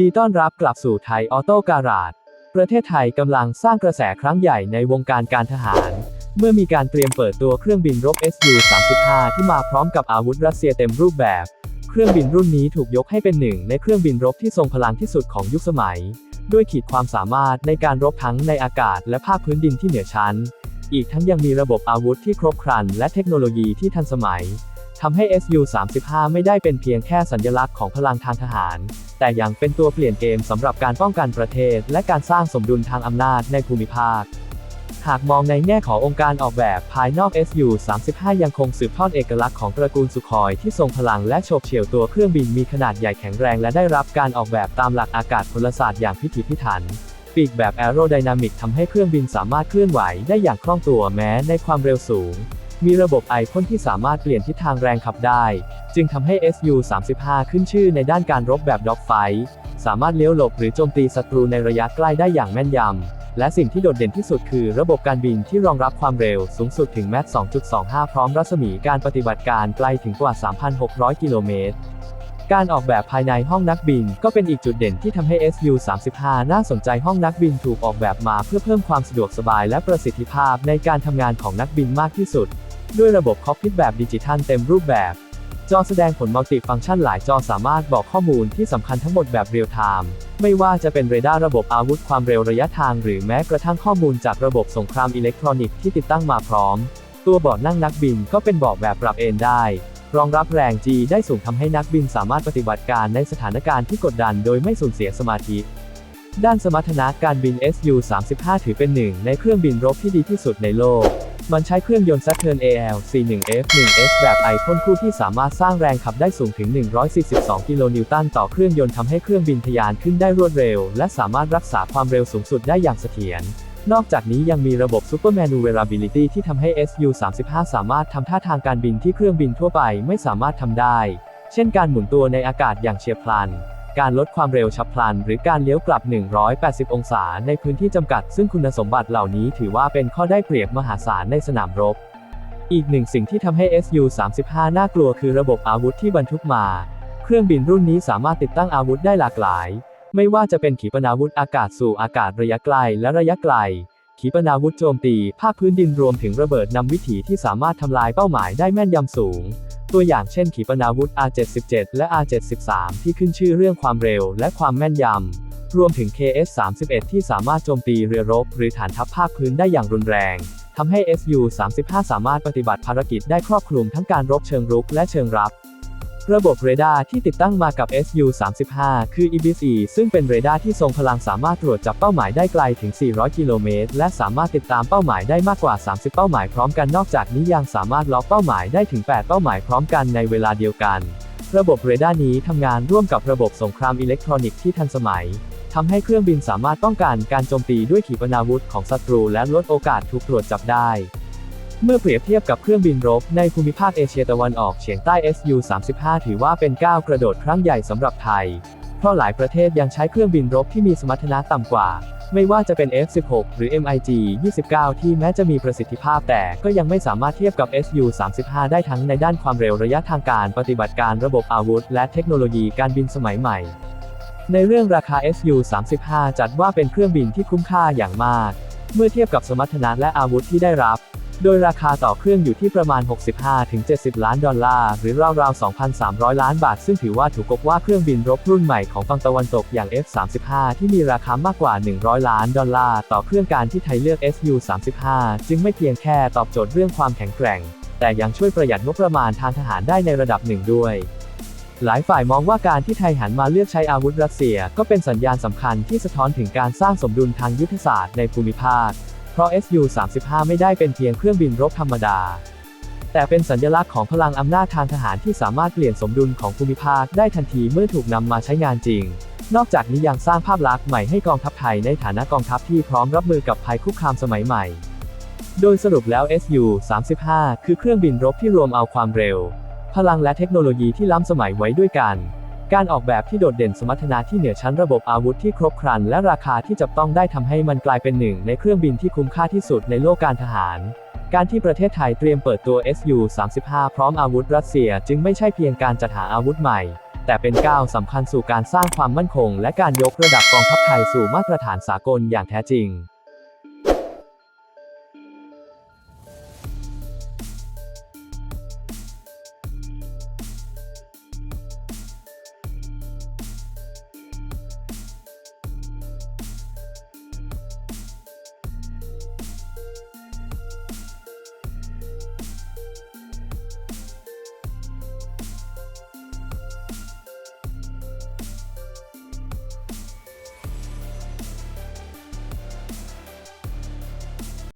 ดีต้อนรับกลับสู่ไทยออโต้การาดประเทศไทยกำลังสร้างกระแสครั้งใหญ่ในวงการการทหาร เมื่อมีการเตรียมเปิดตัวเครื่องบินรบ Su-35 ที่มาพร้อมกับอาวุธรัสเซียเต็มรูปแบบ เครื่องบินรุ่นนี้ถูกยกให้เป็นหนึ่งในเครื่องบินรบที่ทรงพลังที่สุดของยุคสมัย ด้วยขีดความสามารถในการรบทั้งในอากาศและภาคพื้นดินที่เหนือชั้น อีกทั้งยังมีระบบอาวุธที่ครบครันและเทคโนโลยีที่ทันสมัย ทำให้ Su-35 ไม่ได้เป็นเพียงแค่สัญลักษณ์ของพลังทางทหาร แต่ยังเป็นตัวเปลี่ยนเกมสำหรับการป้องกันประเทศ และการสร้างสมดุลทางอำนาจในภูมิภาค หากมองในแง่ขององค์การออกแบบภายนอก Su-35 ยังคงสืบทอดเอกลักษณ์ของตระกูลสุคอยที่ทรงพลังและโฉบเฉี่ยวตัวเครื่องบินมีขนาดใหญ่แข็งแรงและได้รับการออกแบบตามหลักอากาศพลศาสตร์อย่างพิถีพิถันปีกแบบแอโรไดนามิกทำให้เครื่องบินสามารถเคลื่อนไหวได้อย่างคล่องตัวแม้ในความเร็วสูง มีระบบไอพ่นที่สามารถเปลี่ยนทิศทางแรงขับได้ จึงทำให้ Su-35 ขึ้นชื่อในด้านการรบแบบด็อกไฟสามารถเลี้ยวหลบหรือโจมตีศัตรูในระยะใกล้ได้อย่างแม่นยำ และสิ่งที่โดดเด่นที่สุดคือระบบการบินที่รองรับความเร็วสูงสุดถึงแมต2.25 พร้อมรัศมีการปฏิบัติการไกลถึงกว่า 3,600 กิโลเมตรการออกแบบภายในห้องนักบินก็เป็นอีกจุดเด่นที่ทำให้ Su-35 น่าสนใจห้องนักบินถูกออกแบบมาเพื่อเพิ่มความสะดวกสบายและประสิทธิภาพในการทำงานของนักบินมากที่สุด ด้วยระบบคอกพิทแบบดิจิทัลเต็มรูปแบบ จอแสดงผลมัลติฟังก์ชันหลายจอสามารถบอกข้อมูลที่สำคัญทั้งหมดแบบเรียลไทม์ไม่ว่าจะเป็นเรดาร์ระบบอาวุธความเร็วระยะทางหรือแม้กระทั่งข้อมูลจากระบบสงครามอิเล็กทรอนิกส์ที่ติดตั้งมาพร้อม ตัวเบาะนั่งนักบินก็เป็นเบาะแบบปรับเอนได้ รองรับแรง G ได้สูงทำให้นักบินสามารถปฏิบัติการในสถานการณ์ที่กดดันโดยไม่สูญเสียสมาธิด้านสมรรถนะการบิน Su-35 ถือเป็นหนึ่งในเครื่องบินรบที่ดีที่สุดในโลก มันใช้เครื่องยนต์ Saturn AL41F1S แบบไอพ่นคู่ที่สามารถสร้างแรงขับได้สูงถึง 142 กิโลนิวตันต่อเครื่องยนต์ทำให้เครื่องบินทะยานขึ้นได้รวดเร็ว และสามารถรักษาความเร็วสูงสุดได้อย่างเสถียร นอกจากนี้ยังมีระบบ Super Maneuverability ที่ทำให้ Su-35 สามารถทำท่าทางการบินที่เครื่องบินทั่วไปไม่สามารถทำได้ เช่นการหมุนตัวในอากาศอย่างเฉียบพลัน การลดความเร็วฉับพลัน หรือการเลี้ยวกลับ 180 องศาในพื้นที่จำกัด ซึ่งคุณสมบัติเหล่านี้ถือว่าเป็นข้อได้เปรียบมหาศาลในสนามรบ อีกหนึ่งสิ่งที่ทำให้ Su-35 น่ากลัวคือระบบอาวุธที่บรรทุกมา เครื่องบินรุ่นนี้สามารถติดตั้งอาวุธได้หลากหลาย ไม่ว่าจะเป็นขีปนาวุธอากาศสู่อากาศระยะไกลและระยะไกล ขีปนาวุธโจมตี ภาคพื้นดินรวมถึงระเบิดนำวิถีที่สามารถทำลายเป้าหมายได้แม่นยำสูง ตัวอย่างเช่นขีปนาวุธ R77 และ R73 ที่ขึ้นชื่อเรื่องความเร็วและความแม่นยำ รวมถึง KS-31 ที่สามารถโจมตีเรือรบ หรือฐานทัพภาคพื้นได้อย่างรุนแรงทำให้ Su-35 สามารถปฏิบัติภารกิจได้ครอบคลุมทั้งการรบเชิงรุกและเชิงรับ ระบบเรดาร์ที่ติดตั้งมากับ Su-35 คือ IBIS-E ซึ่งเป็นเรดาร์ที่ทรงพลังสามารถตรวจจับเป้าหมายได้ไกลถึง 400 กิโลเมตร และสามารถติดตามเป้าหมายได้มากกว่า 30 เป้าหมายพร้อมกันนอกจากนี้ยังสามารถล็อกเป้าหมายได้ถึง 8 เป้าหมายพร้อมกันในเวลาเดียวกัน ระบบเรดาร์นี้ทำงานร่วมกับระบบสงครามอิเล็กทรอนิกส์ที่ทันสมัยทำให้เครื่องบินสามารถป้องกันการโจมตีด้วยขีปนาวุธของศัตรูและลดโอกาสถูกตรวจจับได้ เมื่อเปรียบเทียบกับเครื่องบินรบในภูมิภาคเอเชียตะวันออกเฉียงใต้ Su-35 ถือว่าเป็นก้าวกระโดดครั้งใหญ่สำหรับไทย เพราะหลายประเทศยังใช้เครื่องบินรบที่มีสมรรถนะต่ำกว่า ไม่ว่าจะเป็น F-16 หรือ MiG 29 ที่แม้จะมีประสิทธิภาพแต่ก็ยังไม่สามารถเทียบกับ Su-35 ได้ทั้งในด้านความเร็วระยะทางการปฏิบัติการระบบอาวุธ และเทคโนโลยีการบินสมัยใหม่ในเรื่องราคา Su-35 จัดว่าเป็นเครื่องบินที่คุ้มค่าอย่างมาก เมื่อเทียบกับสมรรถนะและอาวุธที่ได้รับ โดยราคาต่อเครื่องอยู่ที่ประมาณ 65-70 ล้านดอลลาร์ หรือราวๆ 2,300 ล้านบาท ซึ่งถือว่าถูกกว่าเครื่องบินรบรุ่นใหม่ของฝั่งตะวันตกอย่าง F-35 ที่มีราคามากกว่า 100 ล้านดอลลาร์ต่อเครื่องการที่ไทยเลือก Su-35 จึงไม่เพียงแค่ตอบโจทย์เรื่องความแข็งแกร่ง แต่ยังช่วยประหยัดงบประมาณทางทหารได้ในระดับหนึ่งด้วยหลายฝ่ายมองว่าการที่ไทยหันมาเลือกใช้อาวุธรัสเซีย ก็เป็นสัญญาณสำคัญที่สะท้อนถึงการสร้างสมดุลทางยุทธศาสตร์ในภูมิภาค เพราะ Su-35 ไม่ได้เป็นเพียงเครื่องบินรบธรรมดา แต่เป็นสัญลักษณ์ของพลังอำนาจทางทหารที่สามารถเปลี่ยนสมดุลของภูมิภาคได้ทันทีเมื่อถูกนำมาใช้งานจริง นอกจากนี้ยังสร้างภาพลักษณ์ใหม่ให้กองทัพไทยในฐานะกองทัพที่พร้อมรับมือกับภัยคุกคามสมัยใหม่ โดยสรุปแล้ว Su-35 คือเครื่องบินรบที่รวมเอาความเร็ว พลังและเทคโนโลยีที่ล้ำสมัยไว้ด้วยกัน การออกแบบที่โดดเด่นสมรรถนะที่เหนือชั้นระบบอาวุธที่ครบครัน และราคาที่จับต้องได้ทำให้มันกลายเป็นหนึ่ง ในเครื่องบินที่คุ้มค่าที่สุดในโลกการทหาร การที่ประเทศไทยเตรียมเปิดตัว Su-35 พร้อมอาวุธรัสเซีย จึงไม่ใช่เพียงการจัดหาอาวุธใหม่ แต่เป็นก้าวสำคัญสู่การสร้างความมั่นคง และการยกระดับกองทัพไทยสู่มาตรฐานสากลอย่างแท้จริง